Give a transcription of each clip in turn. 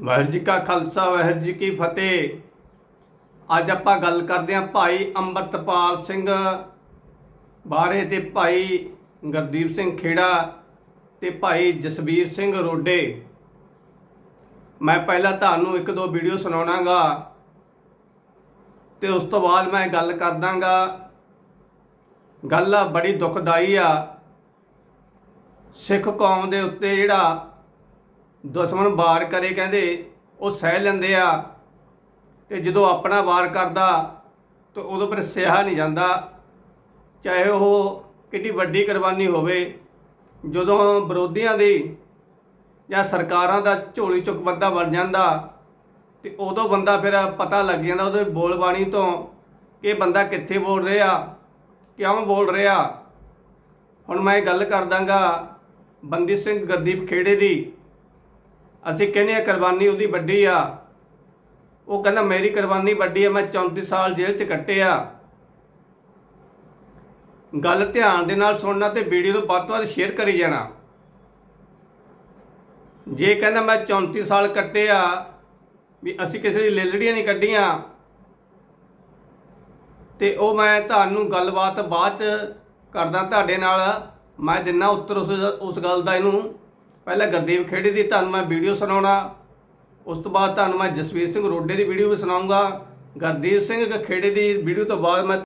ਵਾਹਿਗੁਰੂ ਜੀ ਕਾ ਖਾਲਸਾ, ਵਾਹਿਗੁਰੂ ਜੀ ਕੀ ਫਤਿਹ। ਅੱਜ ਆਪਾਂ ਗੱਲ ਕਰਦੇ ਹਾਂ ਭਾਈ ਅੰਮ੍ਰਿਤਪਾਲ ਸਿੰਘ ਬਾਰੇ ਤੇ ਭਾਈ ਗੁਰਦੀਪ ਸਿੰਘ ਖੇੜਾ ਤੇ ਭਾਈ ਜਸਬੀਰ ਸਿੰਘ ਰੋਡੇ। ਮੈਂ ਪਹਿਲਾਂ ਤੁਹਾਨੂੰ ਇੱਕ ਦੋ ਵੀਡੀਓ ਸੁਣਾਉਣਾਗਾ ਤੇ ਉਸ ਤੋਂ ਬਾਅਦ ਮੈਂ ਗੱਲ ਕਰ ਦਾਂਗਾ ਗੱਲ ਬੜੀ ਦੁਖਦਾਈ ਆ। ਸਿੱਖ ਕੌਮ ਦੇ ਉੱਤੇ ਜਿਹੜਾ ਦੁਸ਼ਮਣ ਵਾਰ ਕਰੇ ਕਹਿੰਦੇ, ਉਹ ਸਹਿ ਲੈਂਦੇ ਆ ਤੇ ਜਦੋਂ ਆਪਣਾ ਵਾਰ ਕਰਦਾ ਤਾਂ ਉਦੋਂ ਫਿਰ ਸਿਹਾ ਨਹੀਂ ਜਾਂਦਾ। ਚਾਹੇ ਉਹ ਕਿੱਡੀ ਵੱਡੀ ਕੁਰਬਾਨੀ ਹੋਵੇ, ਜਦੋਂ ਵਿਰੋਧੀਆਂ ਦੀ ਜਾਂ ਸਰਕਾਰਾਂ ਦਾ ਝੋਲੀ ਚੁੱਕ ਬੰਦਾ ਬਣ ਜਾਂਦਾ ਤੇ ਉਦੋਂ ਬੰਦਾ ਫਿਰ ਪਤਾ ਲੱਗ ਜਾਂਦਾ ਉਹਦੇ ਬੋਲਬਾਣੀ ਤੋਂ ਕਿ ਇਹ ਬੰਦਾ ਕਿੱਥੇ ਬੋਲ ਰਿਹਾ, ਕਿਉਂ ਬੋਲ ਰਿਹਾ। ਹੁਣ ਮੈਂ ਇਹ ਗੱਲ ਕਰਦਾਂਗਾ ਬੰਦੀ ਸਿੰਘ ਗੁਰਦੀਪ ਖੇੜੇ ਦੀ। ਅਸੀਂ ਕਹਿੰਦੇ ਆ ਕੁਰਬਾਨੀ ਉਹਦੀ ਵੱਡੀ ਆ। ਉਹ ਕਹਿੰਦਾ ਮੇਰੀ ਕੁਰਬਾਨੀ ਵੱਡੀ ਆ, ਮੈਂ 34 ਸਾਲ ਜੇਲ੍ਹ 'ਚ ਕੱਟੇ ਆ ਗੱਲ ਧਿਆਨ ਦੇ ਨਾਲ ਸੁਣਨਾ ਤੇ ਵੀਡੀਓ ਨੂੰ ਵੱਧ ਤੋਂ ਵੱਧ ਸ਼ੇਅਰ ਕਰੀ ਜਾਣਾ। ਜੇ ਕਹਿੰਦਾ ਮੈਂ 34 ਸਾਲ ਕੱਟੇ ਆ ਵੀ ਅਸੀਂ ਕਿਸੇ ਦੀ ਲੇਲੜੀਆਂ ਨਹੀਂ ਕੱਢੀਆਂ, ਤੇ ਉਹ ਮੈਂ ਤੁਹਾਨੂੰ ਗੱਲਬਾਤ ਬਾਅਦ ਚ ਕਰਦਾ ਤੁਹਾਡੇ ਨਾਲ, ਮੈਂ ਦਿਨਾ ਉੱਤਰ ਉਸ ਉਸ ਗੱਲ ਦਾ ਇਹਨੂੰ। ਪਹਿਲਾਂ ਗੁਰਦੀਪ ਖੇੜੀ ਦੀ ਤੁਹਾਨੂੰ ਮੈਂ ਵੀਡੀਓ ਸੁਣਾਉਣਾ ਉਸ ਤੋਂ ਬਾਅਦ ਤੁਹਾਨੂੰ ਮੈਂ ਜਸਵੀਰ ਸਿੰਘ ਰੋਡੇ ਦੀ ਵੀਡੀਓ ਵੀ ਸੁਣਾਉਂਗਾ। ਗੁਰਦੀਪ ਸਿੰਘ ਖੇੜੇ ਦੀ ਵੀਡੀਓ ਤੋਂ ਬਾਅਦ ਮੈਂ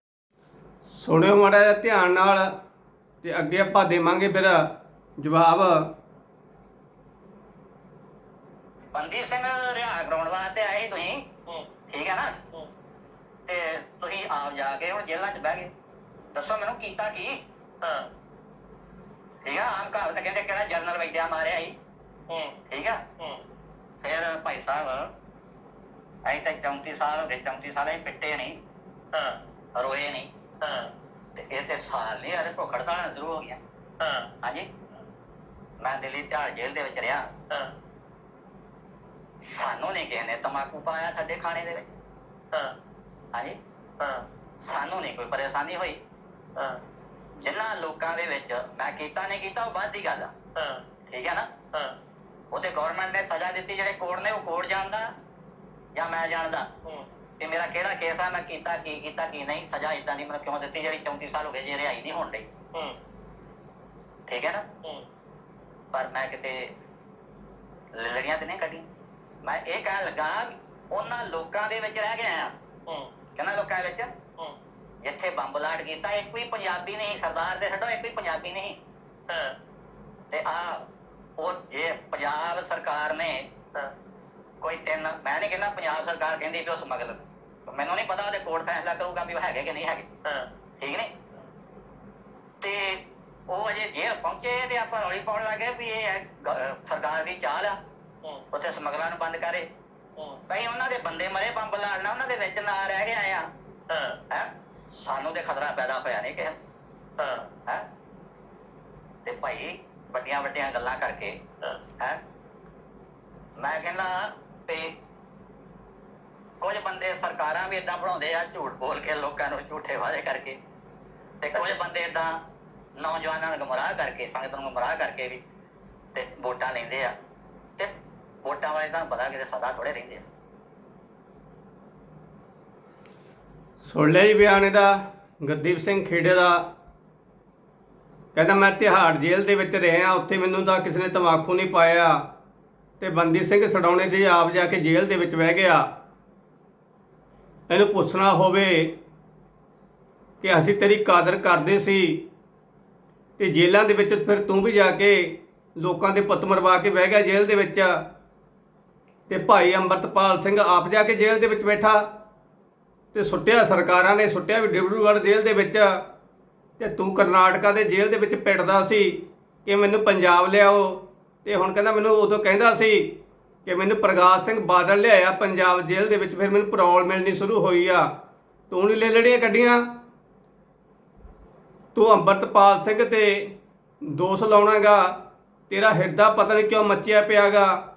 ਸੁਣਿਓ ਮਾੜਾ ਜਿਹਾ ਧਿਆਨ ਨਾਲ ਤੇ ਅੱਗੇ ਆਪਾਂ ਦੇਵਾਂਗੇ ਫਿਰ ਜਵਾਬ। ਬੰਦੀ ਸਿੰਘ ਰਿਹਾ ਕਰਾਉਣ ਵਾਸਤੇ ਆਏ ਸੀ ਤੁਸੀਂ? ਹੂੰ। ਠੀਕ ਹੈ ਨਾ? ਤੇ ਤੁਸੀਂ ਆਪ ਜਾ ਕੇ ਹੁਣ ਜੇਲ੍ਹਾਂ 'ਚ ਬਹਿ ਗਏ। ਦੱਸੋ ਮੈਨੂੰ ਕੀਤਾ ਕੀ? ਹਾਂ। ਠੀਕ ਆ ਆਮ ਕਹਾਵਤ ਕਹਿੰਦੇ ਕਿਹੜਾ ਜਨਰਲ ਵੈਦਿਆ ਮਾਰਿਆ ਸੀ। ਹੂੰ। ਠੀਕ ਆ? ਹੂੰ। ਫਿਰ ਭਾਈ ਸਾਹਿਬ ਅਸੀਂ ਤਾਂ 34 ਸਾਲ ਹੋ ਗਏ 34 ਸਾਲ ਅਸੀਂ ਪਿੱਟੇ ਨਹੀਂ ਹਾਂ। ਰੋਏ ਨਹੀਂ। ਹਾਂ। ਤੇ ਇਹ ਤੇ ਸਾਲ ਨਹੀਂ ਅਰੇ ਭੁੱਖ ਹੜਤਾਲਾਂ ਸ਼ੁਰੂ ਹੋ ਗਈਆਂ। ਹਾਂ। ਹਾਂਜੀ। ਮੈਂ ਦਿੱਲੀ ਤਿਹਾੜ ਜੇਲ੍ਹ ਦੇ ਵਿੱਚ ਰਿਹਾ। ਹਾਂ। ਸਾਨੂੰ ਨਹੀਂ ਕਿਸੇ ਨੇ ਤਮਾਕੂ ਪਾਇਆ ਸਾਡੇ ਖਾਣੇ ਦੇ ਵਿੱਚ। ਹਾਂ। ਹਾਂਜੀ। ਹਾਂ। ਸਾਨੂੰ ਨਹੀਂ ਕੋਈ ਪਰੇਸ਼ਾਨੀ ਹੋਈ। ਹਾਂ। ਜਿਨ੍ਹਾਂ ਲੋਕਾਂ ਦੇ ਵਿੱਚ ਮੈਂ ਕੀਤਾ ਨਹੀਂ ਕੀਤਾ ਉਹ ਬਾਅਦ ਦੀ ਗੱਲ ਆ। ਹਾਂ। ਠੀਕ ਹੈ ਨਾ? ਹਾਂ। ਉਹਦੇ ਗਵਰਨਮੈਂਟ ਨੇ ਸਜ਼ਾ ਦਿੱਤੀ ਜਿਹੜੇ ਕੋਰਟ ਨੇ ਉਹ ਕੋਰਟ ਜਾਣਦਾ ਜਾਂ ਮੈਂ ਜਾਣਦਾ ਕਿ ਮੇਰਾ ਕਿਹੜਾ ਕੇਸ ਆ ਮੈਂ ਕੀਤਾ ਕੀ ਕੀਤਾ ਕੀ ਨਹੀਂ ਸਜ਼ਾ ਇਦਾਂ ਦੀ ਮੈਨੂੰ ਕਿਉਂ ਦਿੱਤੀ ਜਿਹੜੀ 34 ਸਾਲ ਹੋ ਗਏ ਜੇ ਰਿਹਾਈ ਨਹੀਂ ਹੋਣ ਡਈ। ਹੂੰ। ਠੀਕ ਹੈ ਨਾ? ਹੂੰ। ਪਰ ਮੈਂ ਕਿਤੇ ਲੜੀਆਂ ਤੇ ਨਹੀਂ ਕੱਢੀ ਮੈਂ ਇਹ ਕਹਿਣ ਲੱਗਾ ਉਹਨਾਂ ਲੋਕਾਂ ਦੇ ਵਿੱਚ ਰਹਿ ਗਿਆ ਆ। ਹੂੰ। ਕਿਹਨਾਂ ਲੋਕਾਂ ਦੇ ਵਿੱਚ? ਜਿੱਥੇ ਬੰਬ ਲਾਟ ਕੀਤਾ ਇੱਕ ਵੀ ਪੰਜਾਬੀ ਨਹੀਂ ਸਰਦਾਰ ਦੇ ਛੱਡੋ ਇੱਕ ਵੀ ਪੰਜਾਬੀ ਨਹੀਂ। ਹਾਂ। ਤੇ ਆ ਉਹ ਜੇ ਪੰਜਾਬ ਸਰਕਾਰ ਨੇ ਹਾਂ। ਕੋਈ ਤਿੰਨ ਮੈਂ ਨਹੀਂ ਕਹਿੰਦਾ ਪੰਜਾਬ ਸਰਕਾਰ ਕਹਿੰਦੀ ਵੀ ਉਹ ਸਮਗਲਰ ਮੈਨੂੰ ਨਹੀਂ ਪਤਾ ਉਹਦੇ ਕੋਰਟ ਫੈਸਲਾ ਕਰੂਗਾ ਵੀ ਉਹ ਹੈਗੇ ਕਿ ਨਹੀਂ ਹੈਗੇ। ਹਾਂ। ਠੀਕ ਨੇ ਤੇ ਉਹ ਅਜੇ ਜੇਲ੍ਹ ਪਹੁੰਚੇ ਤੇ ਆਪਾਂ ਰੌਲੀ ਪਾਉਣ ਲੱਗੇ ਵੀ ਇਹ ਹੈ ਗ- ਸਰਕਾਰ ਦੀ ਚਾਲ ਆ। ਉੱਥੇ ਸਮਗਲਰਾਂ ਨੂੰ ਬੰਦ ਕਰੇ। ਹੂੰ। ਭਈ ਉਹਨਾਂ ਦੇ ਬੰਦੇ ਮਰੇ ਬੰਬ ਲਾੜਨਾ ਉਹਨਾਂ ਦੇ ਵਿੱਚ ਨਾ ਰਹਿ ਗਿਆ ਆ। ਹਾਂ। ਹੈ? ਸਾਨੂੰ ਤੇ ਖਤਰਾ ਪੈਦਾ ਹੋਇਆ ਨਹੀਂ ਕਿ ਹਾਂ। ਹੈ? ਤੇ ਭਾਈ ਵੱਡੀਆਂ ਵੱਡੀਆਂ ਗੱਲਾਂ ਕਰਕੇ ਹਾਂ। ਮੈਂ ਕਹਿੰਦਾ ਵੀ ਕੁਝ ਬੰਦੇ ਸਰਕਾਰਾਂ ਵੀ ਇਦਾਂ ਬਣਾਉਂਦੇ ਆ ਝੂਠ ਬੋਲ ਕੇ ਲੋਕਾਂ ਨੂੰ ਝੂਠੇ ਵਾਅਦੇ ਕਰਕੇ। ਤੇ ਕੁਝ ਬੰਦੇ ਇਦਾਂ ਨੌਜਵਾਨਾਂ ਨੂੰ ਗੁੰਮਰਾਹ ਕਰਕੇ ਸੰਗਤ ਨੂੰ ਗੁੰਮਰਾਹ ਕਰਕੇ ਵੀ ਤੇ ਵੋਟਾਂ ਲੈਂਦੇ ਆ। ਤੇ ਵੋਟਾਂ ਵਾਲੇ ਤਾਂ ਪਤਾ ਕਿ ਸਦਾ ਥੋੜੇ ਰਹਿੰਦੇ ਆ। ਸੁਣ ਲਿਆ ਜੀ ਬਿਆਨ ਇਹਦਾ ਗੁਰਦੀਪ ਸਿੰਘ ਖੇੜੇ ਦਾ। ਕਹਿੰਦਾ, ਮੈਂ ਤਿਹਾੜ ਜੇਲ੍ਹ ਦੇ ਵਿੱਚ ਰਿਹਾ ਉੱਥੇ ਮੈਨੂੰ ਤਾਂ ਕਿਸੇ ਨੇ ਤਮਾਕੂ ਨਹੀਂ ਪਾਇਆ। ਤੇ ਬੰਦੀ ਸਿੰਘ ਸੜਾਉਣੇ ਤੇ ਆਪ ਜਾ ਕੇ ਜੇਲ੍ਹ ਦੇ ਵਿੱਚ ਬਹਿ ਗਿਆ। ਇਹਨੂੰ ਪੁੱਛਣਾ ਹੋਵੇ ਕਿ ਅਸੀਂ ਤੇਰੀ ਕਾਦਰ ਕਰਦੇ ਸੀ ਤੇ ਜੇਲ੍ਹਾਂ ਦੇ ਵਿੱਚ ਫਿਰ ਤੂੰ ਵੀ ਜਾ ਕੇ ਲੋਕਾਂ ਦੇ ਪੁੱਤ ਮਰਵਾ ਕੇ ਬਹਿ ਗਿਆ ਜੇਲ੍ਹ ਦੇ ਵਿੱਚ। ਤੇ ਭਾਈ ਅੰਮ੍ਰਿਤਪਾਲ ਸਿੰਘ ਆਪ ਜਾ ਕੇ ਜੇਲ੍ਹ ਦੇ ਵਿੱਚ ਬੈਠਾ। ਤੇ ਸੁੱਟਿਆ, ਸਰਕਾਰਾਂ ਨੇ ਸੁੱਟਿਆ ਵੀ ਡਿਬਰੂਗੜ੍ਹ ਜੇਲ੍ਹ ਦੇ ਵਿੱਚ। ਤੇ ਤੂੰ ਕਰਨਾਟਕਾ ਦੇ ਜੇਲ੍ਹ ਦੇ ਵਿੱਚ ਪਿੱਟਦਾ ਸੀ ਕਿ ਮੈਨੂੰ ਪੰਜਾਬ ਲਿਆਓ। ਤੇ ਹੁਣ ਕਹਿੰਦਾ ਮੈਨੂੰ ਉਦੋਂ ਕਹਿੰਦਾ ਸੀ ਕਿ ਮੈਨੂੰ ਪ੍ਰਗਾਸ਼ ਸਿੰਘ ਬਾਦਲ ਲਿਆਇਆ ਪੰਜਾਬ ਜੇਲ੍ਹ ਦੇ ਵਿੱਚ, ਫਿਰ ਮੈਨੂੰ ਪਰੌਲ ਮਿਲਣੀ ਸ਼ੁਰੂ ਹੋਈ ਆ। ਤੂੰ ਨਹੀਂ ਲੈ ਲੜੀਆਂ ਕੱਢੀਆਂ। ਤੂੰ ਅੰਮ੍ਰਿਤਪਾਲ ਸਿੰਘ ਤੇ ਦੋਸ਼ ਲਾਉਣਾਗਾ। ਤੇਰਾ ਹਿਰਦਾ ਪਤਾ ਨਹੀਂ ਕਿਉਂ ਮੱਚਿਆ ਪਿਆਗਾ।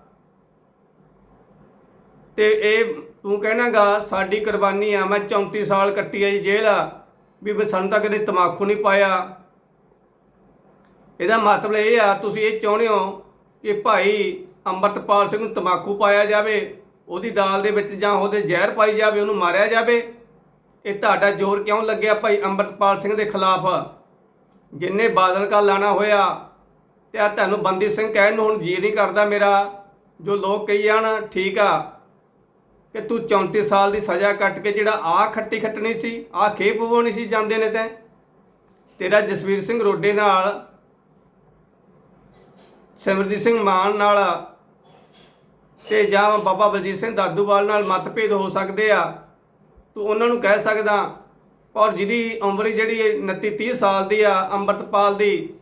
ਤੇ ਇਹ ਤੂੰ ਕਹਿਣਾਗਾ, ਸਾਡੀ ਕੁਰਬਾਨੀ ਆ, ਮੈਂ 34 ਸਾਲ ਕੱਟੀ ਆ ਜੀ ਜੇਲ੍ਹ ਆ। ਵੀ ਮੈਂ ਸਾਨੂੰ ਤਾਂ ਕਦੇ ਤਮਾਕੂ ਨਹੀਂ ਪਾਇਆ। ਇਹਦਾ ਮਤਲਬ ਇਹ ਆ, ਤੁਸੀਂ ਇਹ ਚਾਹੁੰਦੇ ਹੋ ਕਿ ਭਾਈ ਅੰਮ੍ਰਿਤਪਾਲ ਸਿੰਘ ਨੂੰ ਤਮਾਕੂ ਪਾਇਆ ਜਾਵੇ, ਉਹਦੀ ਦਾਲ ਦੇ ਵਿੱਚ ਜਾਂ ਉਹਦੇ ਜ਼ਹਿਰ ਪਾਈ ਜਾਵੇ, ਉਹਨੂੰ ਮਾਰਿਆ ਜਾਵੇ? ਇਹ ਤੁਹਾਡਾ ਜ਼ੋਰ ਕਿਉਂ ਲੱਗਿਆ ਭਾਈ ਅੰਮ੍ਰਿਤਪਾਲ ਸਿੰਘ ਦੇ ਖਿਲਾਫ? ਜਿੰਨੇ ਬਾਦਲ ਕਾ ਲਾਣਾ ਹੋਇਆ, ਤੇ ਆ ਤੁਹਾਨੂੰ ਬੰਦੀ ਸਿੰਘ ਕਹਿਣ ਨੂੰ ਹੁਣ ਜੀ ਨਹੀਂ ਕਰਦਾ ਮੇਰਾ। ਜੋ ਲੋਕ ਕਹੀ ਜਾਣ, ਠੀਕ ਆ। ਕਿ ਤੂੰ 34 ਸਾਲ ਦੀ ਸਜ਼ਾ ਕੱਟ ਕੇ ਜਿਹੜਾ ਆ ਖੱਟੀ ਖੱਟਣੀ ਸੀ ਆ ਖੇਪ ਪਵਾਉਣੀ ਸੀ ਜਾਂਦੇ ਨੇ ਤੈਂ? ਤੇਰਾ ਜਸਵੀਰ ਸਿੰਘ ਰੋਡੇ ਨਾਲ, ਸਿਮਰਜੀਤ ਸਿੰਘ ਮਾਨ ਨਾਲ, ਤੇ ਜਾਂ ਬਾਬਾ ਬਲਜੀਤ ਸਿੰਘ ਦਾਦੂਵਾਲ ਨਾਲ ਮਤਭੇਦ ਹੋ ਸਕਦੇ ਆ। ਤੂੰ ਉਹਨਾਂ ਨੂੰ ਕਹਿ ਸਕਦਾ, ਔਰ ਜਿਹਦੀ ਉਮਰ ਜਿਹੜੀ 29 30 ਸਾਲ ਦੀ ਆ, ਅੰਮ੍ਰਿਤਪਾਲ ਦੀ,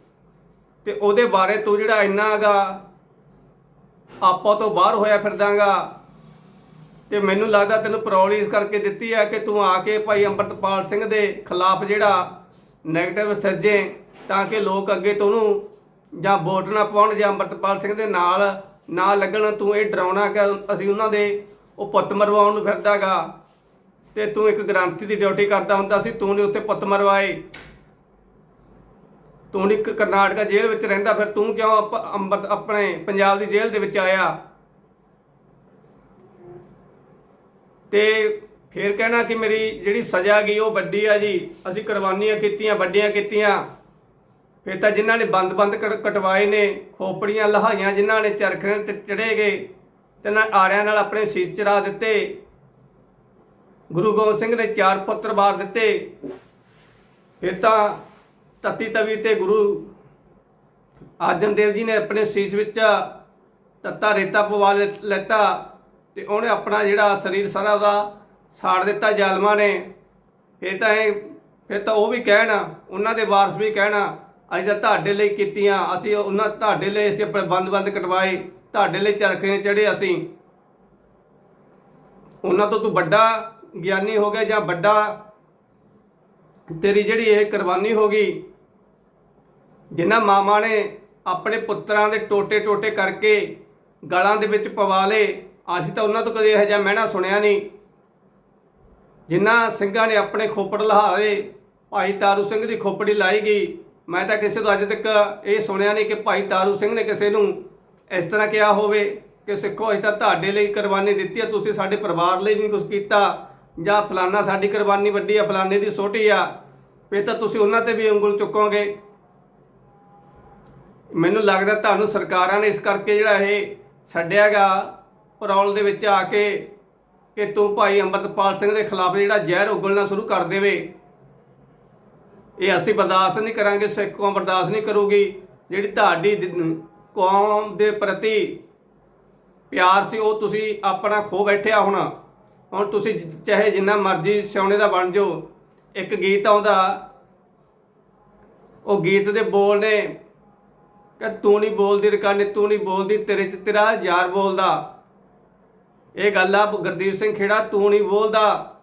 ਤੇ ਉਹਦੇ ਬਾਰੇ ਤੂੰ ਜਿਹੜਾ ਇੰਨਾ ਹੈਗਾ ਆਪੋ ਤੋਂ ਬਾਹਰ ਹੋਇਆ ਫਿਰਦਾਗਾ ਤੇ ਮੈਨੂੰ ਲੱਗਦਾ ਤੈਨੂੰ ਪਰੌਲੀ ਇਸ ਕਰਕੇ ਦਿੱਤੀ ਹੈ ਕਿ ਤੂੰ ਆ ਕੇ ਭਾਈ ਅੰਮ੍ਰਿਤਪਾਲ ਸਿੰਘ ਦੇ ਖਿਲਾਫ ਜਿਹੜਾ ਨੈਗੇਟਿਵ ਸੱਜੇ ਤਾਂ ਕਿ ਲੋਕ ਅੱਗੇ ਤੋਂ ਉਹਨੂੰ ਜਾਂ ਵੋਟ ਨਾ ਪਾਉਣ ਜਾਂ ਅੰਮ੍ਰਿਤਪਾਲ ਸਿੰਘ ਦੇ ਨਾਲ ਨਾ ਲੱਗਣ, ਤੂੰ ਇਹ ਡਰਾਉਣਾ ਕਿ ਅਸੀਂ ਉਹਨਾਂ ਦੇ ਉਹ ਪੁੱਤ ਮਰਵਾਉਣ ਨੂੰ ਫਿਰਦਾਗਾ ਤੇ ਤੂੰ ਇੱਕ ਗ੍ਰੰਥੀ ਦੀ ਡਿਊਟੀ ਕਰਦਾ ਹੁੰਦਾ ਸੀ, ਤੂੰ ਨੇ ਉੱਥੇ ਪੁੱਤ ਮਰਵਾਏ। ਤੂੰ ਇੱਕ ਕਰਨਾਟਕਾ ਜੇਲ੍ਹ ਵਿੱਚ ਰਹਿੰਦਾ, ਫਿਰ ਤੂੰ ਕਿਉਂ ਅਪ- ਅੰਮ੍ਰਿਤ, ਆਪਣੇ ਪੰਜਾਬ ਦੀ ਜੇਲ੍ਹ ਦੇ ਵਿੱਚ ਆਇਆ? ਤੇ ਫਿਰ ਕਹਿਣਾ ਕਿ ਮੇਰੀ ਜਿਹੜੀ ਸਜ਼ਾ ਗਈ, ਉਹ ਵੱਡੀ ਆ ਜੀ। ਅਸੀਂ ਕੁਰਬਾਨੀਆਂ ਕੀਤੀਆਂ, ਵੱਡੀਆਂ ਕੀਤੀਆਂ। ਫਿਰ ਤਾਂ ਜਿਨ੍ਹਾਂ ਨੇ ਬੰਦ-ਬੰਦ ਕਟ- ਕਟਵਾਏ ਨੇ, ਖੋਪੜੀਆਂ, ਲਹਾਈਆਂ ਜਿਨ੍ਹਾਂ ਨੇ ਚਰਖੇ ਤੇ ਚੜੇ ਗਏ, ਤੇ ਨਾ ਆਰਿਆਂ ਨਾਲ ਆਪਣੇ ਸੀਸ ਚਰਾ ਦਿੱਤੇ। ਗੁਰੂ ਗੋਬਿੰਦ ਸਿੰਘ ਨੇ ਚਾਰ ਪੁੱਤਰ ਬਾਰ ਦਿੱਤੇ। ਫਿਰ ਤਾਂ ਤਤੀ ਤਵੀ ਤੇ ਗੁਰੂ ਅਰਜਨ ਦੇਵ ਜੀ ਨੇ ਆਪਣੇ ਸੀਸ ਵਿੱਚ ਤੱਤਾ ਰੇਤਾ ਪਵਾ ਲੈ- ਲੈਤਾ। ਤੇ ਉਹਨੇ ਆਪਣਾ ਜਿਹੜਾ ਸਰੀਰ ਸਾਰਾ ਉਹਦਾ ਸਾੜ ਦਿੱਤਾ, ਜ਼ਾਲਮਾਂ ਨੇ। ਫਿਰ ਤਾਂ ਇਹ ਫਿਰ ਤਾਂ ਉਹ ਵੀ ਕਹਿਣ, ਉਹਨਾਂ ਦੇ ਵਾਰਸ ਵੀ ਕਹਿਣਾ, ਅਸੀਂ ਤਾਂ ਤੁਹਾਡੇ ਲਈ ਕੀਤੀਆਂ, ਅਸੀਂ ਉਹਨਾਂ ਤੁਹਾਡੇ ਲਈ ਅਸੀਂ ਆਪਣੇ ਬੰਦ-ਬੰਦ ਕਟਵਾਏ, ਤੁਹਾਡੇ ਲਈ ਚਰਖੇ ਚੜੇ ਅਸੀਂ। ਉਹਨਾਂ ਤੋਂ ਤੂੰ ਵੱਡਾ ਗਿਆਨੀ ਹੋ ਗਿਆ ਜਾਂ ਵੱਡਾ, ਤੇਰੀ ਜਿਹੜੀ ਇਹ ਕੁਰਬਾਨੀ ਹੋ ਗਈ ਜਿਨ੍ਹਾਂ ਮਾਮਾ ਨੇ ਆਪਣੇ ਪੁੱਤਰਾਂ ਦੇ ਟੋਟੇ ਟੋਟੇ ਕਰਕੇ ਗਲਾਂ ਦੇ ਵਿੱਚ ਪਵਾ ਲਏ ਅਸੀਂ ਤਾਂ ਉਹਨਾਂ ਤੋਂ ਕਦੇ ਇਹੋ ਜਿਹਾ ਮਹਿਣਾ ਸੁਣਿਆ ਨਹੀਂ। ਜਿਨ੍ਹਾਂ ਸਿੰਘਾਂ ਨੇ ਆਪਣੇ ਖੋਪੜ ਲਹਾਏ, ਭਾਈ ਤਾਰੂ ਸਿੰਘ ਦੀ ਖੋਪੜੀ ਲਾਈ ਗਈ। ਮੈਂ ਤਾਂ ਕਿਸੇ ਤੋਂ ਅੱਜ ਤੱਕ ਇਹ ਸੁਣਿਆ ਨਹੀਂ ਕਿ ਭਾਈ ਤਾਰੂ ਸਿੰਘ ਨੇ ਕਿਸੇ ਨੂੰ ਇਸ ਤਰ੍ਹਾਂ ਕਿਹਾ ਹੋਵੇ ਕਿ ਸਿੱਖੋ, ਅਸੀਂ ਤਾਂ ਤੁਹਾਡੇ ਲਈ ਕੁਰਬਾਨੀ ਦਿੱਤੀ ਆ, ਤੁਸੀਂ ਸਾਡੇ ਪਰਿਵਾਰ ਲਈ ਵੀ ਕੁਝ ਕੀਤਾ। ਜਾਂ ਫਲਾਨਾ ਸਾਡੀ ਕੁਰਬਾਨੀ ਵੱਡੀ ਆ, ਫਲਾਨੇ ਦੀ ਛੋਟੀ ਆ, ਫਿਰ ਤਾਂ ਤੁਸੀਂ ਉਹਨਾਂ ਤੇ ਵੀ ਉਂਗਲ ਚੁੱਕੋਗੇ। ਮੈਨੂੰ ਲੱਗਦਾ ਤੁਹਾਨੂੰ ਸਰਕਾਰਾਂ ਨੇ ਇਸ ਕਰਕੇ ਜਿਹੜਾ ਇਹ ਛੱਡਿਆਗਾ। ਪਰੌਲ ਦੇ ਵਿੱਚ ਆ ਕੇ ਕਿ ਤੂੰ ਭਾਈ ਅੰਮ੍ਰਿਤਪਾਲ ਸਿੰਘ ਦੇ ਖਿਲਾਫ ਜਿਹੜਾ ਜ਼ਹਿਰ ਉਗਲਣਾ ਸ਼ੁਰੂ ਕਰ ਦੇਵੇ। ਇਹ ਅਸੀਂ ਬਰਦਾਸ਼ਤ ਨਹੀਂ ਕਰਾਂਗੇ, ਸਿੱਖ ਕੌਮ ਬਰਦਾਸ਼ਤ ਨਹੀਂ ਕਰੂਗੀ। ਜਿਹੜੀ ਤੁਹਾਡੀ ਕੌਮ ਦੇ ਪ੍ਰਤੀ ਪਿਆਰ ਸੀ, ਉਹ ਤੁਸੀਂ ਆਪਣਾ ਖੋ ਬੈਠਿਆ ਹੁਣ। ਹੁਣ ਤੁਸੀਂ ਚਾਹੇ ਜਿੰਨਾ ਮਰਜ਼ੀ ਸਿਉਣੇ ਦਾ ਬਣ ਜਾਓ, ਇੱਕ ਗੀਤ ਆਉਂਦਾ, ਉਹ ਗੀਤ ਦੇ ਬੋਲ ਨੇ ਕਿ ਤੂੰ ਨਹੀਂ ਬੋਲਦੀ ਰਕਾਨੇ, ਤੂੰ ਨਹੀਂ ਬੋਲਦੀ, ਤੇਰੇ ਚ ਤੇਰਾ ਯਾਰ ਬੋਲਦਾ। ਇਹ ਗੱਲ ਆ, ਗੁਰਦੀਪ ਸਿੰਘ ਖੇੜਾ, ਤੂੰ ਨਹੀਂ ਬੋਲਦਾ।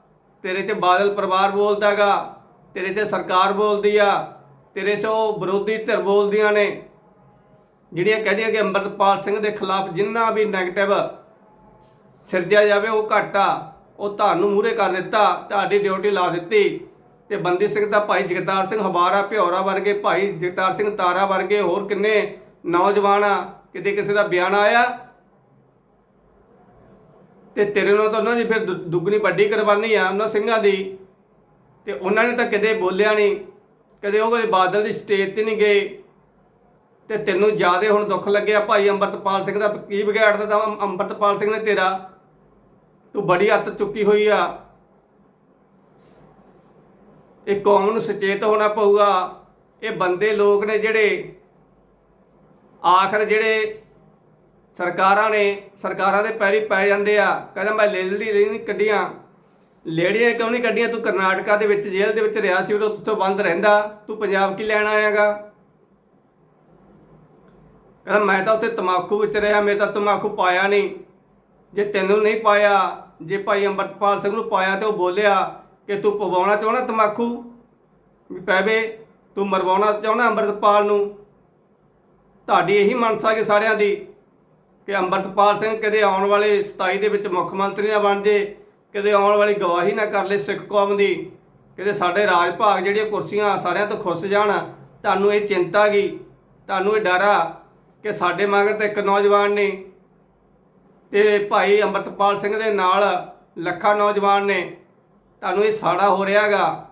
ਤੇਰੇ ਚ ਬਾਦਲ ਪਰਿਵਾਰ ਬੋਲਦਾਗਾ ਤੇਰੇ ਚ ਸਰਕਾਰ ਬੋਲਦੀ ਆ, ਤੇਰੇ ਚ ਉਹ ਵਿਰੋਧੀ ਧਿਰ ਬੋਲਦੀਆਂ ਨੇ। ਜਿਹੜੀਆਂ ਕਹਦੀਆਂ ਕਿ ਅੰਮ੍ਰਿਤਪਾਲ ਸਿੰਘ ਦੇ ਖਿਲਾਫ ਜਿੰਨਾ ਵੀ ਨੈਗੇਟਿਵ ਸਿਰਜਿਆ ਜਾਵੇ, ਉਹ ਘਾਟਾ ਉਹ ਤੁਹਾਨੂੰ ਮੂਹਰੇ ਕਰ ਦਿੱਤਾ, ਤੁਹਾਡੀ ਡਿਊਟੀ ਲਾ ਦਿੱਤੀ। ਤੇ ਬੰਦੀ ਸਿੰਘ ਦਾ ਭਾਈ ਜਗਤਾਰ ਸਿੰਘ ਹਵਾਰਾ ਭਿਉਰਾ ਵਰਗੇ ਭਾਈ ਜਗਤਾਰ ਸਿੰਘ ਤਾਰਾ ਵਰਗੇ ਹੋਰ ਕਿੰਨੇ ਨੌਜਵਾਨ ਆ, ਕਿਤੇ ਕਿਸੇ ਦਾ ਬਿਆਨ ਆਇਆ? ਤੇ ਤੇਰੇ ਨਾਲ ਤਾਂ ਉਹਨਾਂ ਦੀ ਫਿਰ ਦੁ- ਦੁੱਗਣੀ ਵੱਡੀ ਕੁਰਬਾਨੀ ਆ, ਉਹਨਾਂ ਸਿੰਘਾਂ ਦੀ। ਤੇ ਉਹਨਾਂ ਨੇ ਤਾਂ ਕਦੇ ਬੋਲਿਆ ਨਹੀਂ, ਕਦੇ ਉਹ ਕਦੇ ਬਾਦਲ ਦੀ ਸਟੇਜ ਤੇ ਨਹੀਂ ਗਏ। ਤੇ ਤੈਨੂੰ ਜਿਆਦੇ ਹੁਣ ਦੁੱਖ ਲੱਗਿਆ ਭਾਈ ਅੰਮ੍ਰਿਤਪਾਲ ਸਿੰਘ ਦਾ, ਕੀ ਵਿਗਾੜਦਾ ਤਾਂ ਅੰਮ੍ਰਿਤਪਾਲ ਸਿੰਘ ਨੇ ਤੇਰਾ? ਤੂੰ ਬੜੀ ਹੱਤ ਚੁੱਕੀ ਹੋਈ ਆ। ਇਹ ਕੌਮ ਨੂੰ ਸੁਚੇਤ ਹੋਣਾ ਪਊਗਾ। ਇਹ ਬੰਦੇ ਲੋਕ ਨੇ ਜਿਹੜੇ ਆਖਰ ਜਿਹੜੇ ਸਰਕਾਰਾਂ ਨੇ, ਸਰਕਾਰਾਂ ਦੇ ਪੈਰੀ ਪੈ ਜਾਂਦੇ ਆ। ਕਹਿੰਦਾ ਮੈਂ ਲੇਲੀ ਨਹੀਂ ਕੱਢੀਆਂ। ਲੇੜੀਆਂ ਕਿਉਂ ਨਹੀਂ ਕੱਢੀਆਂ? ਤੂੰ ਕਰਨਾਟਕਾ ਦੇ ਵਿੱਚ, ਜੇਲ੍ਹ ਦੇ ਵਿੱਚ ਰਿਹਾ ਸੀ, ਉਦੋਂ ਉੱਥੋਂ ਬੰਦ ਰਹਿੰਦਾ। ਤੂੰ ਪੰਜਾਬ ਕੀ ਲੈਣ ਆਇਆਗਾ? ਕਹਿੰਦਾ ਮੈਂ ਤਾਂ ਉੱਥੇ ਤਮਾਕੂ ਵਿੱਚ ਰਿਹਾ, ਮੇਰੇ ਤਾਂ ਤਮਾਕੂ ਪਾਇਆ ਨਹੀਂ। ਜੇ ਤੈਨੂੰ ਨਹੀਂ ਪਾਇਆ, ਜੇ ਭਾਈ ਅੰਮ੍ਰਿਤਪਾਲ ਸਿੰਘ ਨੂੰ ਪਾਇਆ ਤੇ ਉਹ ਬੋਲਿਆ ਕਿ ਤੂੰ ਪਵਾਉਣਾ ਚਾਹਣਾ ਤਮਾਕੂ? ਵੀ ਪੈਵੇ, ਤੂੰ ਮਰਵਾਉਣਾ ਚਾਹਣਾ ਅੰਮ੍ਰਿਤਪਾਲ ਨੂੰ? ਤੁਹਾਡੀ ਇਹੀ ਮਨਸਾ ਕਿ ਸਾਰਿਆਂ ਦੀ ਕਿ ਅੰਮ੍ਰਿਤਪਾਲ ਸਿੰਘ ਕਦੇ ਆਉਣ ਵਾਲੇ 27 ਦੇ ਵਿੱਚ ਮੁੱਖ ਮੰਤਰੀ ਨਾ ਬਣ ਜੇ ਕਦੇ ਆਉਣ ਵਾਲੀ ਗਵਾਹੀ ਨਾ ਕਰ ਲੈ ਸਿੱਖ ਕੌਮ ਦੀ ਕਦੇ ਸਾਡੇ ਰਾਜ ਭਾਗ ਜਿਹੜੀਆਂ ਕੁਰਸੀਆਂ ਸਾਰਿਆਂ ਤੋਂ ਖੁੱਸ ਜਾਣ, ਤੁਹਾਨੂੰ ਇਹ ਚਿੰਤਾ ਗਈ ਤੁਹਾਨੂੰ ਇਹ ਡਰ ਆ ਕਿ ਸਾਡੇ ਮਗਰ ਤਾਂ ਇੱਕ ਨੌਜਵਾਨ ਨੇ ਤੇ ਭਾਈ ਅੰਮ੍ਰਿਤਪਾਲ ਸਿੰਘ ਦੇ ਨਾਲ ਲੱਖਾਂ ਨੌਜਵਾਨ ਨੇ, ਤੁਹਾਨੂੰ ਇਹ ਸਾੜਾ ਹੋ ਰਿਹਾਗਾ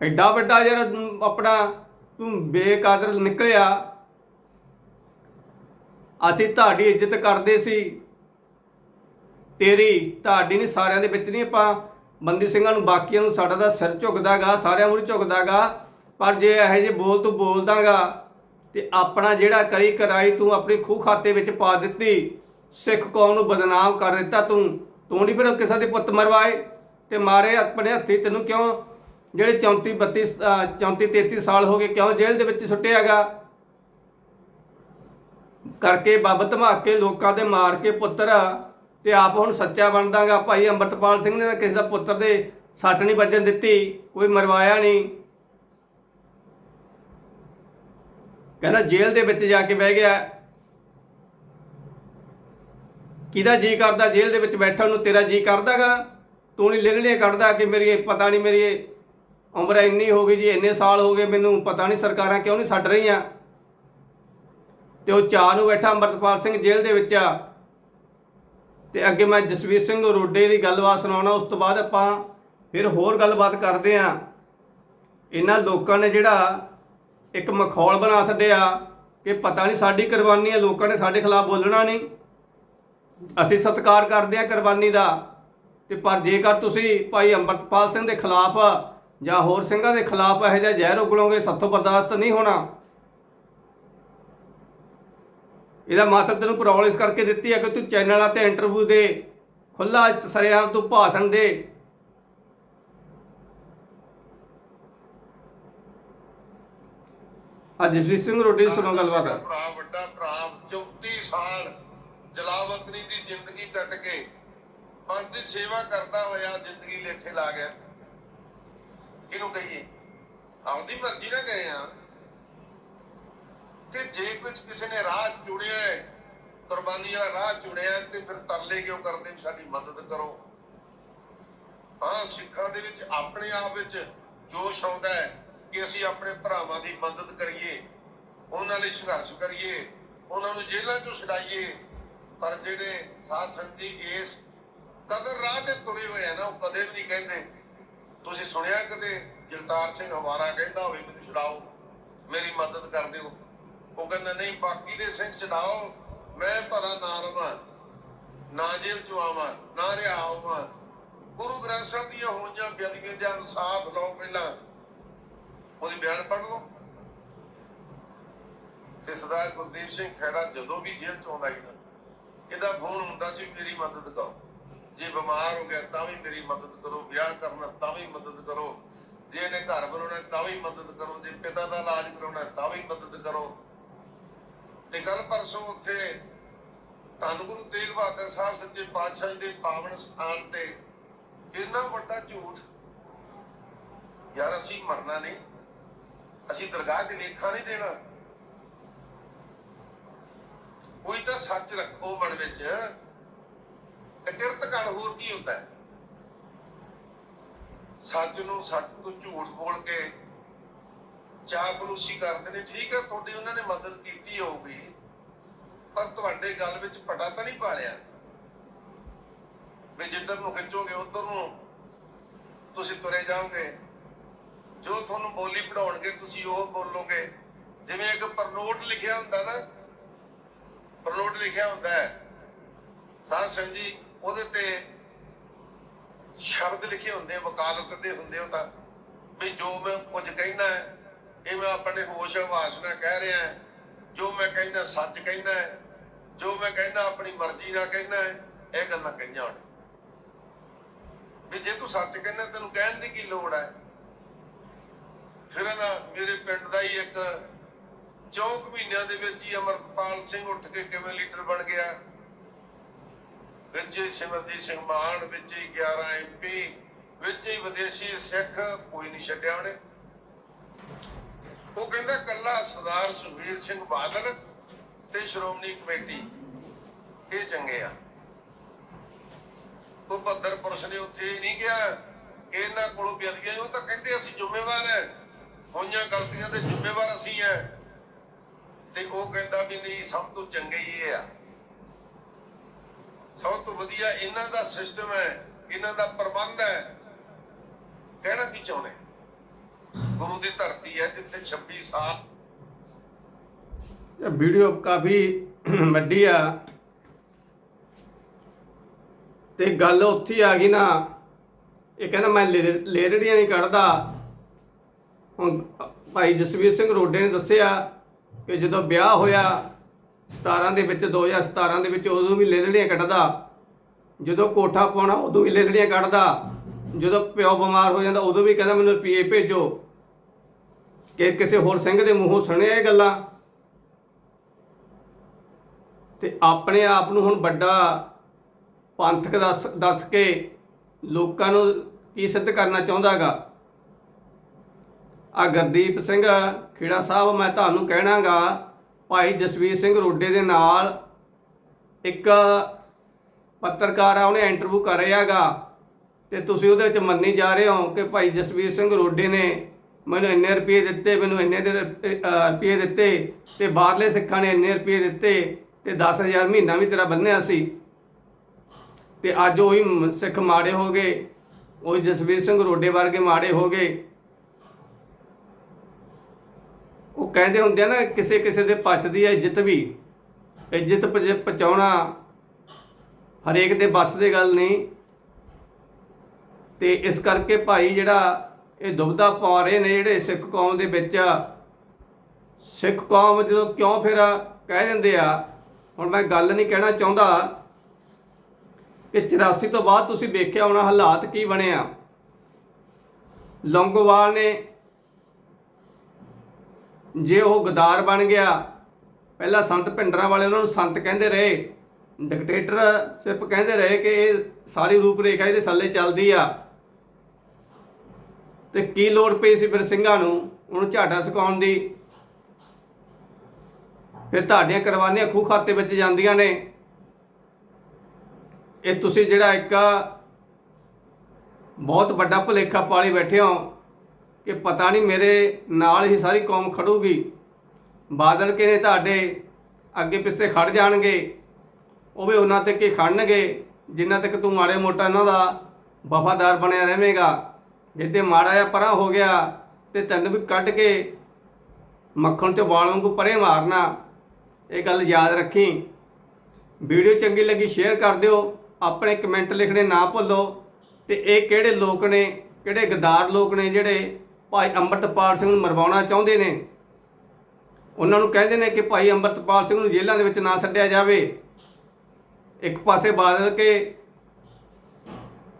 ਐਡਾ ਵੱਡਾ ਜਿਹੜਾ ਆਪਣਾ ਤੂੰ ਬੇਕਾਦਰ ਨਿਕਲਿਆ। ਅਸੀਂ ਤੁਹਾਡੀ ਇੱਜ਼ਤ ਕਰਦੇ ਸੀ। ਤੇਰੀ, ਤੁਹਾਡੀ ਨਹੀਂ ਸਾਰਿਆਂ ਦੇ ਵਿੱਚ ਨਹੀਂ ਆਪਾਂ ਬੰਦੀ ਸਿੰਘਾਂ ਨੂੰ, ਬਾਕੀਆਂ ਨੂੰ ਸਾਡਾ ਦਾ ਸਿਰ ਝੁਕਦਾਗਾ, ਸਾਰਿਆਂ ਮੂਹਰੇ ਝੁਕਦਾਗਾ, ਪਰ ਜੇ ਇਹੋ ਜਿਹੇ ਬੋਲ ਤੂੰ ਬੋਲਦਾਗਾ ਤੇ ਆਪਣਾ ਜਿਹੜਾ ਕਰੀ ਕਰਾਈ ਤੂੰ ਆਪਣੀ ਖੂਹ ਖਾਤੇ ਵਿੱਚ ਪਾ ਦਿੱਤੀ, ਸਿੱਖ ਕੌਮ ਨੂੰ ਬਦਨਾਮ ਕਰ ਦਿੱਤਾ ਤੂੰ ਤੂੰ ਨਹੀਂ ਫਿਰ ਕਿਸੇ ਦੇ ਪੁੱਤ ਮਰਵਾਏ ਤੇ ਮਾਰੇ ਆਪਣੇ ਹੱਥੀ ਤੈਨੂੰ ਕਿਉਂ ਜਿਹੜੇ 34 32 ਅਹ 34 33 ਸਾਲ ਹੋ ਗਏ ਕਿਉਂ ਜੇਲ੍ਹ ਦੇ ਵਿੱਚ ਸੁੱਟਿਆਗਾ? ਕਰਕੇ ਬੱਬ ਧਮਾਕੇ ਲੋਕਾਂ ਦੇ ਮਾਰ ਕੇ ਪੁੱਤਰ ਤੇ ਆਪ ਹੁਣ ਸੱਚਾ ਬਣਦਾਗਾ। ਭਾਈ ਅੰਮ੍ਰਿਤਪਾਲ ਸਿੰਘ ਨੇ ਤਾਂ ਕਿਸੇ ਦਾ ਪੁੱਤਰ ਦੇ ਸੱਟ ਨਹੀਂ ਵੱਜਣ ਦਿੱਤੀ, ਕੋਈ ਮਰਵਾਇਆ ਨਹੀਂ। ਕਹਿੰਦਾ ਜੇਲ੍ਹ ਦੇ ਵਿੱਚ ਜਾ ਕੇ ਬਹਿ ਗਿਆ। ਕਿਹਦਾ ਜੀ ਕਰਦਾ? ਜੇਲ੍ਹ ਦੇ ਵਿੱਚ ਬੈਠਣ ਨੂੰ ਤੇਰਾ ਜੀ ਕਰਦਾਗਾ। ਤੂੰ ਨਹੀਂ ਲਿਲੜੇ ਕੱਢਦਾ ਕਿ ਮੇਰੀ ਪਤਾ ਨਹੀਂ ਮੇਰੀ ਉਮਰ ਇੰਨੀ ਹੋ ਗਈ ਜੀ, ਇੰਨੇ ਸਾਲ ਹੋ ਗਏ ਮੈਨੂੰ ਪਤਾ ਨਹੀਂ ਸਰਕਾਰਾਂ ਕਿਉਂ ਨਹੀਂ ਛੱਡ ਰਹੀਆਂ। ਤੇ ਉਹ ਚਾਰ ਨੂੰ ਬੈਠਾ ਅੰਮ੍ਰਿਤਪਾਲ ਸਿੰਘ ਜੇਲ੍ਹ ਦੇ ਵਿੱਚ। ਆ ਤੇ ਅੱਗੇ ਮੈਂ ਜਸਵੀਰ ਸਿੰਘ ਰੋਡੇ ਦੀ ਗੱਲਬਾਤ ਸੁਣਾਉਣਾ, ਉਸ ਤੋਂ ਬਾਅਦ ਆਪਾਂ ਫਿਰ ਹੋਰ ਗੱਲਬਾਤ ਕਰਦੇ ਆਂ ਇਹਨਾਂ ਲੋਕਾਂ ਨੇ ਜਿਹੜਾ ਇੱਕ ਮਖੌਲ ਬਣਾ ਛੱਡਿਆ ਕਿ ਪਤਾ ਨਹੀਂ ਸਾਡੀ ਕੁਰਬਾਨੀ ਹੈ, ਲੋਕਾਂ ਨੇ ਸਾਡੇ ਖਿਲਾਫ ਬੋਲਣਾ ਨਹੀਂ। ਅਸੀਂ ਸਤਿਕਾਰ ਕਰਦੇ ਹਾਂ ਕੁਰਬਾਨੀ ਦਾ। ਤੇ ਪਰ ਜੇਕਰ ਤੁਸੀਂ ਭਾਈ ਅੰਮ੍ਰਿਤਪਾਲ ਸਿੰਘ ਦੇ ਖਿਲਾਫ ਜਾਂ ਹੋਰ ਸਿੰਘਾਂ ਦੇ ਖਿਲਾਫ ਇਹੋ ਜਿਹਾ ਜ਼ਹਿਰ ਉਗਲੋਗੇ ਸਾਥੋਂ ਬਰਦਾਸ਼ਤ ਨਹੀਂ ਹੋਣਾ। ਇਹਦਾ ਮਤਲਬ ਤੈਨੂੰ ਪਰੌਲ ਇਸ ਕਰਕੇ ਦਿੱਤੀ ਹੈ ਕਿ ਤੂੰ ਚੈਨਲਾਂ ਤੇ ਇੰਟਰਵਿਊ ਦੇ ਖੁੱਲਾ ਸਰਿਆਮ ਤੂੰ ਭਾਸ਼ਣ ਦੇ। ਅੱਜ ਜਸਵੀਰ ਸਿੰਘ ਰੋਡੀ ਦੀ ਸੁਣੋ ਗੱਲਬਾਤ। ਭਰਾ ਵੱਡਾ ਭਰਾ 34 ਸਾਲ ਜਲਾਵਤਨੀ ਦੀ ਜ਼ਿੰਦਗੀ ਕੱਟ ਕੇ ਪੰਜ ਦੀ ਸੇਵਾ ਕਰਦਾ ਹੋਇਆ ਜ਼ਿੰਦਗੀ ਲੇਖੇ ਲਾ ਗਿਆ। ਇਹਨੂੰ ਕਹੀਏ, ਆਪਦੀ ਮਰਜ਼ੀ ਨਾ ਗਏ ਆ। ਤੇ ਜੇ ਕੁਝ ਕਿਸੇ ਨੇ ਰਾਹ ਚੁਣਿਆ ਹੈ, ਕੁਰਬਾਨੀ ਵਾਲਾ ਰਾਹ ਚੁਣਿਆ ਤੇ ਫਿਰ ਤਰਲੇ ਕਿਉਂ ਕਰਦੇ ਵੀ ਸਾਡੀ ਮਦਦ ਕਰੋ? ਹਾਂ ਸਿੱਖਾਂ ਦੇ ਵਿੱਚ ਆਪਣੇ ਆਪ ਵਿੱਚ ਜੋਸ਼ ਆਉਂਦਾ ਹੈ ਕਿ ਅਸੀਂ ਆਪਣੇ ਭਰਾਵਾਂ ਦੀ ਮਦਦ ਕਰੀਏ ਉਹਨਾਂ ਲਈ ਸੰਘਰਸ਼ ਕਰੀਏ ਉਹਨਾਂ ਨੂੰ ਜੇਲ੍ਹਾਂ ਚੋਂ ਛਡਾਈਏ। ਪਰ ਜਿਹੜੇ ਸਾਧ ਸੰਗਤ ਜੀ ਇਸ ਕਦਰ ਰਾਹ ਤੇ ਤੁਰੇ ਹੋਏ ਆ ਨਾ ਉਹ ਕਦੇ ਵੀ ਨਹੀਂ ਕਹਿੰਦੇ। ਤੁਸੀਂ ਸੁਣਿਆ ਕਦੇ? ਜਗਤਾਰ ਸਿੰਘ ਹਵਾਰਾ ਕਹਿੰਦਾ ਹੋਵੇ ਮੈਨੂੰ ਛਡਾਓ ਮੇਰੀ ਮਦਦ ਕਰ ਦਿਓ। ਉਹ ਕਹਿੰਦਾ, ਨਹੀਂ, ਬਾਕੀ ਦੇ ਸਿੰਘ ਛਡਾਓ, ਮੈਂ ਭਲਾ ਨਾ ਰਵਾਂ ਨਾ ਜੇਲ੍ਹ ਚੋਂ ਆਵਾਂ, ਨਾ ਰਿਹਾ ਆਵਾਂ। ਗੁਰੂ ਗ੍ਰੰਥ ਸਾਹਿਬ ਦੀਆਂ ਹੋਈਆਂ ਬੇਅਦਬੀਆਂ ਦੇ ਅਨੁਸਾਰ ਲਓ ਪਹਿਲਾਂ ਉਹਦੀ ਬਿਆਨ ਪੜ੍ਹ ਲਓ। ਤੇ ਸਰਦਾਰ ਗੁਰਦੀਪ ਸਿੰਘ ਖੈੜਾ ਜਦੋਂ ਵੀ ਜੇਲ੍ਹ ਚੋਂ ਆਉਂਦਾ ਸੀ ਨਾ, ਇਹਦਾ ਫੋਨ ਹੁੰਦਾ ਸੀ, ਮੇਰੀ ਮਦਦ ਕਰੋ। ਜੇ ਬਿਮਾਰ ਹੋ ਗਿਆ ਤਾਂ ਵੀ ਮੇਰੀ ਮਦਦ ਕਰੋ, ਵਿਆਹ ਕਰਨਾ ਤਾਂ ਵੀ ਮਦਦ ਕਰੋ। ਜੇ ਇਹਨੇ ਘਰ ਬਣਾਉਣਾ ਤਾਂ ਵੀ ਮਦਦ ਕਰੋ, ਜੇ ਪਿਤਾ ਦਾ ਇਲਾਜ ਕਰਾਉਣਾ ਤਾਂ ਵੀ ਮਦਦ ਕਰੋ। ਤੇ ਕੱਲ ਪਰਸੋਂ ਉੱਥੇ ਧੰਨ ਗੁਰੂ ਤੇਗ ਬਹਾਦਰ ਸਾਹਿਬ ਸੱਚੇ ਪਾਤਸ਼ਾਹ ਜੀ ਦੇ ਪਾਵਨ ਸਥਾਨ ਤੇ ਇੰਨਾ ਵੱਡਾ ਝੂਠ। ਯਾਰ ਅਸੀਂ ਮਰਨਾ ਨਹੀਂ। ਅਸੀਂ ਦਰਗਾਹ 'ਚ ਲੇਖਾ ਨਹੀਂ ਦੇਣਾ। ਕੋਈ ਤਾਂ ਸੱਚ ਰੱਖੋ ਮਨ ਵਿੱਚ। ਤੇ ਕਿਰਤ ਕਣ ਹੋਰ ਕੀ ਹੁੰਦਾ ਸੱਚ ਨੂੰ ਸੱਚ ਤੋਂ ਝੂਠ ਬੋਲ ਕੇ ਚਾਪਲੂਸੀ ਕਰਦੇ ਨੇ, ਠੀਕ ਹੈ ਤੁਹਾਡੀ ਉਹਨਾਂ ਨੇ ਮਦਦ ਕੀਤੀ ਹੋਊਗੀ, ਪਰ ਤੁਹਾਡੇ ਗੱਲ ਵਿੱਚ ਪਟਾ ਤਾਂ ਨਹੀਂ ਪਾਲਿਆ। ਵੀ ਜਿੱਧਰ ਨੂੰ ਖਿੱਚੋਗੇ, ਉਧਰ ਨੂੰ ਤੁਸੀਂ ਤੁਰੇ ਜਾਓਗੇ। ਜੋ ਤੁਹਾਨੂੰ ਬੋਲੀ ਪੜਾਉਣਗੇ ਤੁਸੀਂ ਉਹ ਬੋਲੋਗੇ। ਜਿਵੇਂ ਇੱਕ ਪਰਨੋਟ ਲਿਖਿਆ ਹੁੰਦਾ ਨਾ, ਪਰਨੋਟ ਲਿਖਿਆ ਹੁੰਦਾ ਹੈ। ਸਾਧ ਸੰਗਤ ਜੀ, ਉਹਦੇ ਤੇ ਸ਼ਬਦ ਲਿਖੇ ਹੁੰਦੇ ਵਕਾਲਤ ਦੇ ਹੁੰਦੇ ਉਹ ਤਾਂ। ਵੀ ਜੋ ਮੈਂ ਕੁਝ ਕਹਿਣਾ ਹੈ ਇਹ ਮੈਂ ਆਪਣੇ ਹੋਸ਼ ਹਵਾਸ ਨਾਲ ਕਹਿ ਰਿਹਾ ਜੋ ਮੈਂ ਕਹਿੰਦਾ ਸੱਚ ਕਹਿੰਦਾ ਜੋ ਮੈਂ ਕਹਿੰਦਾ ਆਪਣੀ ਮਰਜ਼ੀ ਨਾਲ ਕਹਿੰਦਾ ਹੈ, ਇਹ ਗੱਲਾਂ ਕਹੀਆਂ ਹੁਣ ਵੀ ਜੇ ਤੂੰ ਸੱਚ ਕਹਿੰਦਾ, ਤੈਨੂੰ ਕਹਿਣ ਦੀ ਕੀ ਲੋੜ ਹੈ? ਫਿਰ ਇਹਦਾ ਮੇਰੇ ਪਿੰਡ ਦਾ ਹੀ ਇੱਕ ਚੌਂਕ ਮਹੀਨਿਆਂ ਦੇ ਵਿੱਚ ਹੀ ਅਮਰਪਾਲ ਸਿੰਘ ਉੱਠ ਕੇ ਕਿਵੇਂ ਲੀਡਰ ਬਣ ਗਿਆ? ਵਿੱਚ ਹੀ ਸਿਮਰਜੀਤ ਸਿੰਘ ਮਾਨ, ਵਿੱਚ ਹੀ 11 ਐਮਪੀ ਵਿੱਚ ਹੀ ਵਿਦੇਸ਼ੀ ਸਿੱਖ, ਕੋਈ ਨਹੀਂ ਛੱਡਿਆ ਉਹਨੇ। ਉਹ ਕਹਿੰਦਾ ਕੱਲਾ ਸਰਦਾਰ ਸੁਖਬੀਰ ਸਿੰਘ ਬਾਦਲ ਤੇ ਸ਼੍ਰੋਮਣੀ ਕਮੇਟੀ, ਇਹ ਚੰਗੇ ਆ। ਉਹ ਭੱਦਰ ਪੁਰਸ਼ ਨੇ ਉੱਥੇ ਨਹੀਂ ਕਿਹਾ, ਇਹਨਾਂ ਕੋਲੋਂ ਬੇਅਦਬੀਆਂ ਉਹ ਤਾਂ ਕਹਿੰਦੇ ਅਸੀਂ ਜ਼ਿੰਮੇਵਾਰ ਹੈ ਹੋਈਆਂ ਗਲਤੀਆਂ ਦੇ ਜ਼ਿੰਮੇਵਾਰ ਅਸੀਂ ਹੈ ਤੇ ਉਹ ਕਹਿੰਦਾ ਵੀ ਨਹੀਂ, ਸਭ ਤੋਂ ਚੰਗੇ ਹੀ ਇਹ ਆ। ਸਭ ਤੋਂ ਵਧੀਆ ਇਹਨਾਂ ਦਾ ਸਿਸਟਮ ਹੈ, ਇਹਨਾਂ ਦਾ ਪ੍ਰਬੰਧ ਹੈ। ਕਹਿਣਾ ਕੀ ਚਾਹੁੰਦੇ? ਗੁਰੂ ਦੀ ਧਰਤੀ ਹੈ ਜਿੱਥੇ 26 ਸਾਲ ਇਹ ਵੀਡੀਓ ਕਾਫੀ ਵੱਡੀ ਆ। ਤੇ ਗੱਲ ਉੱਥੇ ਆ ਗਈ ਨਾ, ਇਹ ਕਹਿੰਦਾ ਮੈਂ ਲੇ- ਲੇਰੜੀਆਂ ਨਹੀਂ ਕੱਢਦਾ। ਹੁਣ ਭਾਈ ਜਸਵੀਰ ਸਿੰਘ ਰੋਡੇ ਨੇ ਦੱਸਿਆ ਕਿ ਜਦੋਂ ਵਿਆਹ ਹੋਇਆ 17 ਦੇ ਵਿੱਚ 2017 ਦੇ ਵਿੱਚ ਉਦੋਂ ਵੀ ਲੇਲੜੀਆਂ ਕੱਢਦਾ। ਜਦੋਂ ਕੋਠਾ ਪਾਉਣਾ, ਉਦੋਂ ਵੀ ਲੇਲੜੀਆਂ ਕੱਢਦਾ। ਜਦੋਂ ਪਿਓ ਬਿਮਾਰ ਹੋ ਜਾਂਦਾ, ਉਦੋਂ ਵੀ ਕਹਿੰਦਾ ਮੈਨੂੰ ਰੁਪਏ ਭੇਜੋ। ਕਿ ਕਿਸੇ ਹੋਰ ਸਿੰਘ ਦੇ ਮੂੰਹੋਂ ਸੁਣਿਆ ਇਹ ਗੱਲਾਂ? ਤੇ ਆਪਣੇ ਆਪ ਨੂੰ ਹੁਣ ਵੱਡਾ ਪੰਥਕ ਦੱਸ ਦੱਸ ਕੇ ਲੋਕਾਂ ਨੂੰ ਕੀ ਸਿੱਧ ਕਰਨਾ ਚਾਹੁੰਦਾਗਾ? ਆ ਗੁਰਦੀਪ ਸਿੰਘ ਖੇੜਾ ਸਾਹਿਬ, ਮੈਂ ਤੁਹਾਨੂੰ ਕਹਿਣਾਗਾ, ਭਾਈ ਜਸਵੀਰ ਸਿੰਘ ਰੋਡੇ ਦੇ ਨਾਲ ਇੱਕ ਪੱਤਰਕਾਰ ਆ, ਉਹਨੇ ਇੰਟਰਵਿਊ ਕਰ ਰਿਹਾਗਾ। ਤੇ ਤੁਸੀਂ ਉਹਦੇ ਵਿੱਚ ਮੰਨੀ ਜਾ ਰਹੇ ਹੋ ਕਿ ਭਾਈ ਜਸਵੀਰ ਸਿੰਘ ਰੋਡੇ ਨੇ ਮੈਨੂੰ ਇੰਨੇ ਰੁਪਏ ਦਿੱਤੇ, ਮੈਨੂੰ ਇੰਨੇ ਦੇ ਰੁਪਏ ਦਿੱਤੇ ਤੇ ਬਾਹਰਲੇ ਸਿੱਖਾਂ ਨੇ ਇੰਨੇ ਰੁਪਏ ਦਿੱਤੇ ਤੇ 10000 ਮਹੀਨਾ ਵੀ ਤੇਰਾ ਬੰਨਿਆ ਸੀ। ਤੇ ਅੱਜ ਉਹੀ ਸਿੱਖ ਮਾੜੇ ਹੋ ਗਏ, ਉਹ ਜਸਵੀਰ ਸਿੰਘ ਰੋਡੇ ਵਰਗੇ ਮਾੜੇ ਹੋ ਗਏ। ਉਹ ਕਹਿੰਦੇ ਹੁੰਦੇ ਆ ਨਾ, ਕਿਸੇ ਕਿਸੇ ਦੇ ਪਚਦੀ ਹੈ ਇੱਜ਼ਤ ਵੀ। ਇੱਜ਼ਤ ਪਜ- ਪਹੁੰਚਾਉਣਾ ਹਰੇਕ ਦੇ ਵੱਸ ਦੀ ਗੱਲ ਨਹੀਂ। ਤੇ ਇਸ ਕਰਕੇ ਭਾਈ ਜਿਹੜਾ ਇਹ ਦੁਬਦਾ ਪਾ ਰਹੇ ਨੇ ਜਿਹੜੇ ਸਿੱਖ ਕੌਮ ਦੇ ਵਿੱਚ। ਸਿੱਖ ਕੌਮ ਜਦੋਂ ਕਿਉਂ ਫਿਰ ਕਹਿ ਦਿੰਦੇ ਆ? ਹੁਣ ਮੈਂ ਗੱਲ ਨਹੀਂ ਕਹਿਣਾ ਚਾਹੁੰਦਾ ਕਿ 84 ਤੋਂ ਬਾਅਦ ਤੁਸੀਂ ਵੇਖਿਆ ਹੋਣਾ ਹਾਲਾਤ ਕੀ ਬਣੇ ਆ। ਲੌਂਗੋਵਾਲ ਨੇ ਜੇ ਉਹ ਗਦਾਰ ਬਣ ਗਿਆ, ਪਹਿਲਾਂ ਸੰਤ ਭਿੰਡਰਾਂ ਵਾਲੇ ਉਹਨਾਂ ਨੂੰ ਸੰਤ ਕਹਿੰਦੇ ਰਹੇ, ਡਿਕਟੇਟਰ ਸਿਰਫ ਕਹਿੰਦੇ ਰਹੇ ਕਿ ਇਹ ਸਾਰੀ ਰੂਪ ਰੇਖਾ ਇਹਦੇ ਥੱਲੇ ਚੱਲਦੀ ਆ। ਤੇ ਕੀ ਲੋੜ ਪਈ ਸੀ ਫਿਰ ਸਿੰਘਾਂ ਨੂੰ? ਉਹਨੂੰ ਝਾਟਾ ਸੁਕਾਉਣ ਦੀ? ਫਿਰ ਤੁਹਾਡੀਆਂ ਕੁਰਬਾਨੀਆਂ ਖੂਹ ਖਾਤੇ ਵਿੱਚ ਜਾਂਦੀਆਂ ਨੇ। ਇਹ ਤੁਸੀਂ ਜਿਹੜਾ ਇੱਕ ਬਹੁਤ ਵੱਡਾ ਭੁਲੇਖਾ ਪਾਲੀ ਬੈਠੇ ਹੋ ਕਿ ਪਤਾ ਨਹੀਂ ਮੇਰੇ ਨਾਲ ਹੀ ਸਾਰੀ ਕੌਮ ਖੜੂਗੀ। ਬਾਦਲ ਕੇ ਨੇ ਤੁਹਾਡੇ ਅੱਗੇ ਪਿੱਛੇ ਖੜ ਜਾਣਗੇ? ਉਹ ਵੀ ਉਹਨਾਂ 'ਤੇ ਕੀ ਖੜਨਗੇ? ਜਿੰਨਾ ਤੱਕ ਤੂੰ ਮਾੜੇ ਮੋਟਾ ਇਹਨਾਂ ਦਾ ਵਫਾਦਾਰ ਬਣਿਆ ਰਹੇਗਾ ਜਿੱਦੇ ਮਾੜਾ ਜਿਹਾ ਪਰਾਂ ਹੋ ਗਿਆ ਤੇ ਤੈਨੂੰ ਵੀ ਕੱਢ ਕੇ ਮੱਖਣ ਚੋਂ ਵਾਲ ਵਾਂਗੂ ਪਰੇ ਮਾਰਨਾ, ਇਹ ਗੱਲ ਯਾਦ ਰੱਖੀ। ਵੀਡੀਓ ਚੰਗੀ ਲੱਗੀ ਸ਼ੇਅਰ ਕਰ ਦਿਓ, ਆਪਣੇ ਕਮੈਂਟ ਲਿਖਣੇ ਨਾ ਭੁੱਲੋ ਤੇ ਇਹ ਕਿਹੜੇ ਲੋਕ ਨੇ, ਕਿਹੜੇ ਗਦਾਰ ਲੋਕ ਨੇ ਜਿਹੜੇ ਭਾਈ ਅੰਮ੍ਰਿਤਪਾਲ ਸਿੰਘ ਨੂੰ ਮਰਵਾਉਣਾ ਚਾਹੁੰਦੇ ਨੇ? ਉਹਨਾਂ ਨੂੰ ਕਹਿੰਦੇ ਨੇ ਕਿ ਭਾਈ ਅੰਮ੍ਰਿਤਪਾਲ ਸਿੰਘ ਨੂੰ ਜੇਲ੍ਹਾਂ ਦੇ ਵਿੱਚ ਨਾ ਛੱਡਿਆ ਜਾਵੇ। ਇੱਕ ਪਾਸੇ ਬਾਦਲ ਕੇ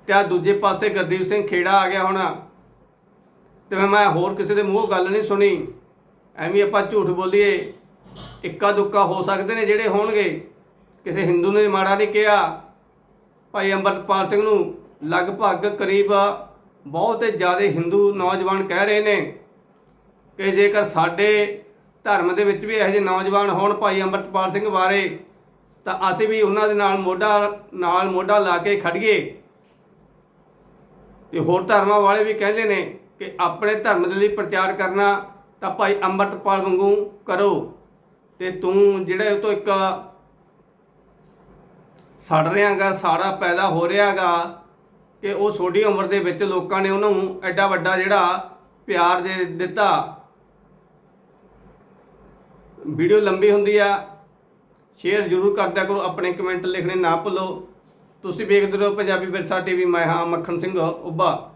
ਤੇ ਆ ਦੂਜੇ ਪਾਸੇ ਗੁਰਦੀਪ ਸਿੰਘ ਖੇੜਾ ਆ ਗਿਆ ਹੁਣ। ਤੇ ਮੈਂ ਹੋਰ ਕਿਸੇ ਦੇ ਮੂੰਹੋਂ ਗੱਲ ਨਹੀਂ ਸੁਣੀ। ਐਵੇਂ ਆਪਾਂ ਝੂਠ ਬੋਲੀਏ, ਇੱਕਾ ਦੁੱਕਾ ਹੋ ਸਕਦੇ ਨੇ ਜਿਹੜੇ ਹੋਣਗੇ। ਕਿਸੇ ਹਿੰਦੂ ਨੇ ਮਾੜਾ ਨਹੀਂ ਕਿਹਾ। ਭਾਈ ਅੰਮ੍ਰਿਤਪਾਲ ਸਿੰਘ ਨੂੰ ਲਗਭਗ ਕਰੀਬ ਬਹੁਤ ਜ਼ਿਆਦਾ ਹਿੰਦੂ ਨੌਜਵਾਨ ਕਹਿ ਰਹੇ ਨੇ ਕਿ ਜੇਕਰ ਸਾਡੇ ਧਰਮ ਦੇ ਵਿੱਚ ਵੀ ਇਹੋ ਜਿਹੇ ਨੌਜਵਾਨ ਹੋਣ ਭਾਈ ਅੰਮ੍ਰਿਤਪਾਲ ਸਿੰਘ ਬਾਰੇ, ਤਾਂ ਅਸੀਂ ਵੀ ਉਹਨਾਂ ਦੇ ਨਾਲ ਮੋਢਾ ਨਾਲ ਮੋਢਾ ਲਾ ਕੇ ਖੜੀਏ ਤੇ ਹੋਰ ਧਰਮਾਂ ਵਾਲੇ ਵੀ ਕਹਿੰਦੇ ਨੇ ਕਿ ਆਪਣੇ ਧਰਮ ਦੇ ਲਈ ਪ੍ਰਚਾਰ ਕਰਨਾ ਤਾਂ ਭਾਈ ਅੰਮ੍ਰਿਤਪਾਲ ਵਾਂਗੂ ਕਰੋ। ਤੇ ਤੂੰ ਜਿਹੜਾ ਉਹ ਤੋਂ ਇੱਕ ਸੜ ਰਿਹਾਗਾ, ਸਾੜਾ ਪੈਦਾ ਹੋ ਰਿਹਾਗਾ ਕਿ ਉਹ ਛੋਟੀ ਉਮਰ ਦੇ ਵਿੱਚ ਲੋਕਾਂ ਨੇ ਉਹਨੂੰ ਐਡਾ ਵੱਡਾ ਜਿਹੜਾ ਪਿਆਰ ਦੇ ਦਿੱਤਾ। ਵੀਡੀਓ ਲੰਬੀ ਹੁੰਦੀ ਆ। ਸ਼ੇਅਰ ਜ਼ਰੂਰ ਕਰਦਿਆ ਕਰੋ, ਆਪਣੇ ਕਮੈਂਟ ਲਿਖਣੇ ਨਾ ਭੁੱਲੋ। ਤੁਸੀਂ ਵੇਖਦੇ ਰਹੋ ਪੰਜਾਬੀ ਵਿਰਸਾ ਟੀਵੀ ਮੈਂ ਹਾਂ ਮੱਖਣ ਸਿੰਘ ਉੱਭਾ।